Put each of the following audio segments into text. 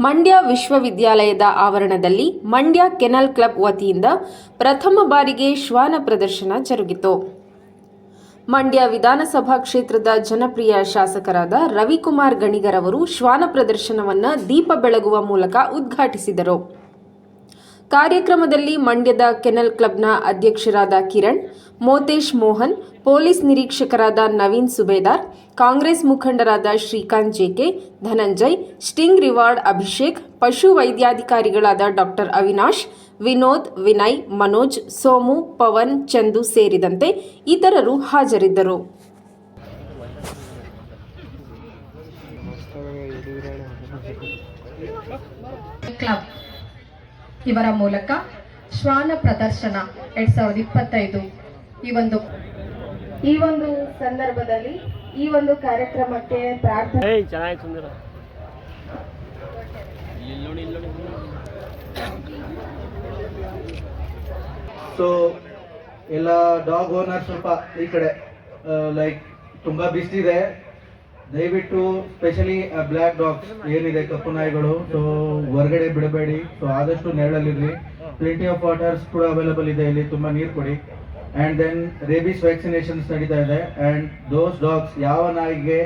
ಮಂಡ್ಯ ವಿಶ್ವವಿದ್ಯಾಲಯದ ಆವರಣದಲ್ಲಿ Mandya kennel club ವತಿಯಿಂದ ಪ್ರಥಮ ಬಾರಿಗೆ ಶ್ವಾನ ಪ್ರದರ್ಶನ ಜರುಗಿತು. ಮಂಡ್ಯ ವಿಧಾನಸಭಾ ಕ್ಷೇತ್ರದ ಜನಪ್ರಿಯ ಶಾಸಕರಾದ ರವಿಕುಮಾರ್ ಗಣಿಗರವರು ಶ್ವಾನ ಪ್ರದರ್ಶನವನ್ನು ದೀಪ ಬೆಳಗುವ ಮೂಲಕ ಉದ್ಘಾಟಿಸಿದರು. ಕಾರ್ಯಕ್ರಮದಲ್ಲಿ ಮಂಡ್ಯದ ಕೆನಲ್ ಕ್ಲಬ್ನ ಅಧ್ಯಕ್ಷರಾದ ಕಿರಣ್ ಮೋತೇಶ್ ಮೋಹನ್ ಪೊಲೀಸ್ ನಿರೀಕ್ಷಕರಾದ ನವೀನ್ ಸುಬೇದಾರ್ ಕಾಂಗ್ರೆಸ್ ಮುಖಂಡರಾದ ಶ್ರೀಕಾಂತ್ ಜೆಕೆ ಧನಂಜಯ್ ಸ್ಟಿಂಗ್ ರಿವಾರ್ಡ್ ಅಭಿಷೇಕ್ ಪಶು ವೈದ್ಯಾಧಿಕಾರಿಗಳಾದ ಡಾಕ್ಟರ್ ಅವಿನಾಶ್ ವಿನೋದ್ ವಿನಯ್ ಮನೋಜ್ ಸೋಮು ಪವನ್ ಚಂದು ಸೇರಿದಂತೆ ಇತರರು ಹಾಜರಿದ್ದರು. ಕ್ಲಬ್. ಇವರ ಮೂಲಕ ಶ್ವಾನ ಪ್ರದರ್ಶನ ಎರಡ್ ಸಾವಿರದ ಇಪ್ಪತ್ತೈದು. ಈ ಒಂದು ಈ ಒಂದು ಸಂದರ್ಭದಲ್ಲಿ ಈ ಒಂದು ಕಾರ್ಯಕ್ರಮಕ್ಕೆ ಪ್ರಾರ್ಥನೆ ಸೊ ಎಲ್ಲ ಡಾಗ್ ಓನರ್ ಸ್ವಲ್ಪ ಈ ಕಡೆ ಲೈಕ್ ತುಂಬಾ ಬಿಸಿಲಿದೆ ದಯವಿಟ್ಟು ಸ್ಪೆಷಲಿ ಬ್ಲ್ಯಾಕ್ ಡಾಗ್ಸ್ ಏನಿದೆ, ಕಪ್ಪು ನಾಯಿಗಳು ಸೊ ಹೊರಗಡೆ ಬಿಡಬೇಡಿ ಸೊ ಆದಷ್ಟು ನೆರಳಲ್ಲಿರಲಿ. ಪ್ಲೆಂಟಿ ಆಫ್ ವಾಟರ್ಸ್ ಕೂಡ ಅವೈಲಬಲ್ ಇದೆ, ಇಲ್ಲಿ ತುಂಬಾ ನೀರು ಕೊಡಿ. ಆ್ಯಂಡ್ ದೆನ್ ರೇಬಿಸ್ ವ್ಯಾಕ್ಸಿನೇಷನ್ಸ್ ನಡೀತಾ ಇದೆ. ಆ್ಯಂಡ್ ದೋಸ್ ಡಾಗ್ಸ್ ಯಾವ ನಾಯಿಗೆ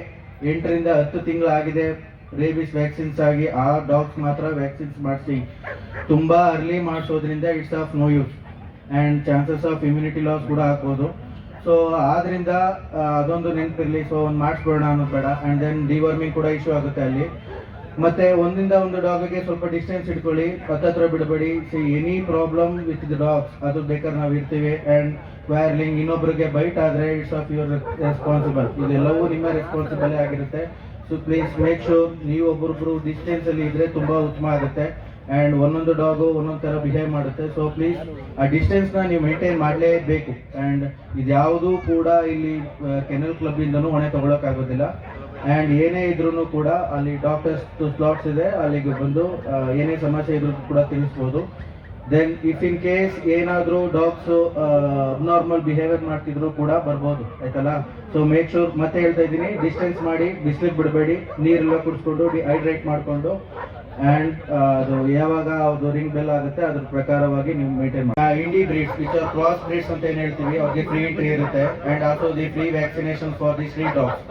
ಎಂಟರಿಂದ ಹತ್ತು ತಿಂಗಳಾಗಿದೆ ರೇಬಿಸ್ ವ್ಯಾಕ್ಸಿನ್ಸ್ ಆಗಿ, ಆ ಡಾಗ್ಸ್ ಮಾತ್ರ ವ್ಯಾಕ್ಸಿನ್ಸ್ ಮಾಡಿಸಿ. ತುಂಬಾ early ಮಾಡಿಸೋದ್ರಿಂದ it's of no use and chances of immunity loss ಕೂಡ ಆಗ್ಬೋದು. ಸೊ ಆದ್ರಿಂದ ಅದೊಂದು ನೆನಪಿರಲಿ. ಸೊ ಒಂದು ಮಾಡಿಸ್ಬಿಡೋಣ ಅನ್ನೋದು ಬೇಡ. ಆ್ಯಂಡ್ ದೆನ್ ಡಿವರ್ಮಿಂಗ್ ಕೂಡ ಇಶ್ಯೂ ಆಗುತ್ತೆ ಅಲ್ಲಿ. ಮತ್ತೆ, ಒಂದಿಂದ ಒಂದು ಡಾಗ್ಗೆ ಸ್ವಲ್ಪ ಡಿಸ್ಟೆನ್ಸ್ ಇಟ್ಕೊಳ್ಳಿ. ಹತ್ತತ್ರ ಬಿಡಬೇಡಿ. See any problem with the dogs ಅದು ಬೇಕಾದ್ರೆ ನಾವು ಇರ್ತೀವಿ. ಆ್ಯಂಡ್ ವೈರ್ಲಿಂಗ್ ಇನ್ನೊಬ್ಬರಿಗೆ ಬೈಟ್ ಆದರೆ ಇಟ್ಸ್ ಆಫ್ ಯುವರ್ ರೆಸ್ಪಾನ್ಸಿಬಲ್ ಇದೆಲ್ಲವೂ ನಿಮ್ಮ ರೆಸ್ಪಾನ್ಸಿಬಲೇ ಆಗಿರುತ್ತೆ. ಸೊ ಪ್ಲೀಸ್ ಮೇಕ್ ಶೋರ್ ನೀವು ಒಬ್ಬೊಬ್ರು ಡಿಸ್ಟೆನ್ಸ್ ಅಲ್ಲಿ ತುಂಬ ತುಂಬಾ ಉತ್ತಮ ಆಗುತ್ತೆ. ಅಂಡ್ ಒಂದೊಂದು ಡಾಗು ಒಂದೊಂದು ಥರ ಬಿಹೇವ್ ಮಾಡುತ್ತೆ. ಸೊ ಪ್ಲೀಸ್ ಆ ಡಿಸ್ಟೆನ್ಸ್ನ ನೀವು ಮೇಂಟೈನ್ ಮಾಡಲೇಬೇಕು. ಆ್ಯಂಡ್ ಇದ್ಯಾವುದೂ ಕೂಡ ಇಲ್ಲಿ ಕೆನಲ್ ಕ್ಲಬ್ ಇಂದನೂ ಹೊಣೆ ತಗೊಳಕ್ಕಾಗೋದಿಲ್ಲ. ಆ್ಯಂಡ್ ಏನೇ ಇದ್ರೂ ಕೂಡ ಅಲ್ಲಿ ಡಾಕ್ಟರ್ಸ್ ಸ್ಲಾಟ್ಸ್ ಇದೆ. ಅಲ್ಲಿಗೆ ಬಂದು ಏನೇ ಸಮಸ್ಯೆ ಇದ್ರೂ ಕೂಡ ತಿಳಿಸ್ಬೋದು. ದೆನ್ ಇಫ್ ಇನ್ ಕೇಸ್ ಏನಾದರೂ ಡಾಗ್ಸ್ ಅಬ್ನಾರ್ಮಲ್ ಬಿಹೇವಿಯರ್ ಮಾಡ್ತಿದ್ರು ಕೂಡ ಬರ್ಬೋದು. ಆಯ್ತಲ್ಲ? ಸೊ ಮೇಕ್ ಶೂರ್ ಮತ್ತೆ ಹೇಳ್ತಾ ಇದ್ದೀನಿ ಡಿಸ್ಟೆನ್ಸ್ ಮಾಡಿ, ಬಿಸಿಲಿಗೆ ಬಿಡಬೇಡಿ, ನೀರೆಲ್ಲ ಕುಡಿಸ್ಕೊಂಡು ಡಿಹೈಡ್ರೇಟ್ ಮಾಡಿಕೊಂಡು. ಅಂಡ್ ಅದು ಯಾವಾಗ ಅದು ರಿಂಗ್ ಬೆಲ್ ಆಗುತ್ತೆ, ಅದ್ರ ಪ್ರಕಾರವಾಗಿ ನೀವು ಮೇಂಟೈನ್ ಮಾಡಿ indie breeds which are cross breeds ಅಂತ ಏನ್ ಹೇಳ್ತೀವಿ, ಅವ್ರಿಗೆ ಫ್ರೀ ಎಂಟ್ರಿ ಇರುತ್ತೆ. And also the free vaccination for the street dogs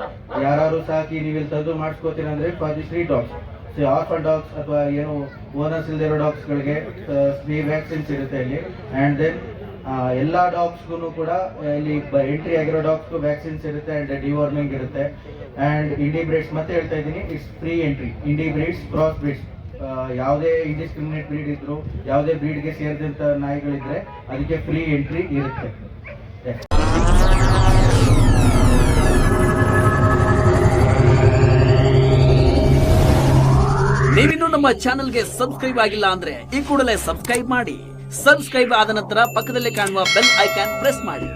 ಯಾರು ಸಾಕಿ ನೀವು ಇಲ್ಲಿ ತೆಗೆದು ಮಾಡಿಸ್ಕೋತೀರ ಅಂದ್ರೆ for the street dogs so orphan dogs ಅಥವಾ ಏನು ಓನರ್ಸ್ ಇಲ್ದಿರೋ ಡಾಗ್ಸ್ಗಳಿಗೆ ಫ್ರೀ ವ್ಯಾಕ್ಸಿನ್ಸ್ ಇರುತ್ತೆ ಇಲ್ಲಿ. ಆ್ಯಂಡ್ ದೆನ್ ಎಲ್ಲ ಡಾಗ್ಸ್ಗೂ ಕೂಡ ಇಲ್ಲಿ ಎಂಟ್ರಿ ಆಗಿರೋ ಡಾಗ್ಸ್ಗೂ ವ್ಯಾಕ್ಸಿನ್ಸ್ ಇರುತ್ತೆ ಆ್ಯಂಡ್ ಡಿವಾರ್ಮಿಂಗ್ ಇರುತ್ತೆ. ಆ್ಯಂಡ್ ಇಂಡಿ ಬ್ರೀಡ್ಸ್ ಮತ್ತೆ ಹೇಳ್ತಾ ಇದ್ದೀನಿ it's free entry indie breeds cross breeds ಯಾವುದೇ ಇಂಡಿಸ್ಕ್ರಿಮಿನೇಟ್ ಬ್ರೀಡ್ ಇದ್ರು, ಯಾವುದೇ ಬ್ರೀಡ್ಗೆ ಸೇರಿದಂಥ ನಾಯಿಗಳಿದ್ರೆ ಅದಕ್ಕೆ ಫ್ರೀ ಎಂಟ್ರಿ ಇರುತ್ತೆ. ನೀವಿನ್ನೂ ನಮ್ಮ ಚಾನೆಲ್ಗೆ ಸಬ್ಸ್ಕ್ರೈಬ್ ಆಗಿಲ್ಲ ಅಂದ್ರೆ ಈ ಕೂಡಲೇ ಸಬ್ಸ್ಕ್ರೈಬ್ ಮಾಡಿ. ಸಬ್ಸ್ಕ್ರೈಬ್ ಆದ ನಂತರ ಪಕ್ಕದಲ್ಲಿ ಕಾಣುವ ಬೆಲ್ ಐಕಾನ್ ಪ್ರೆಸ್ ಮಾಡಿ.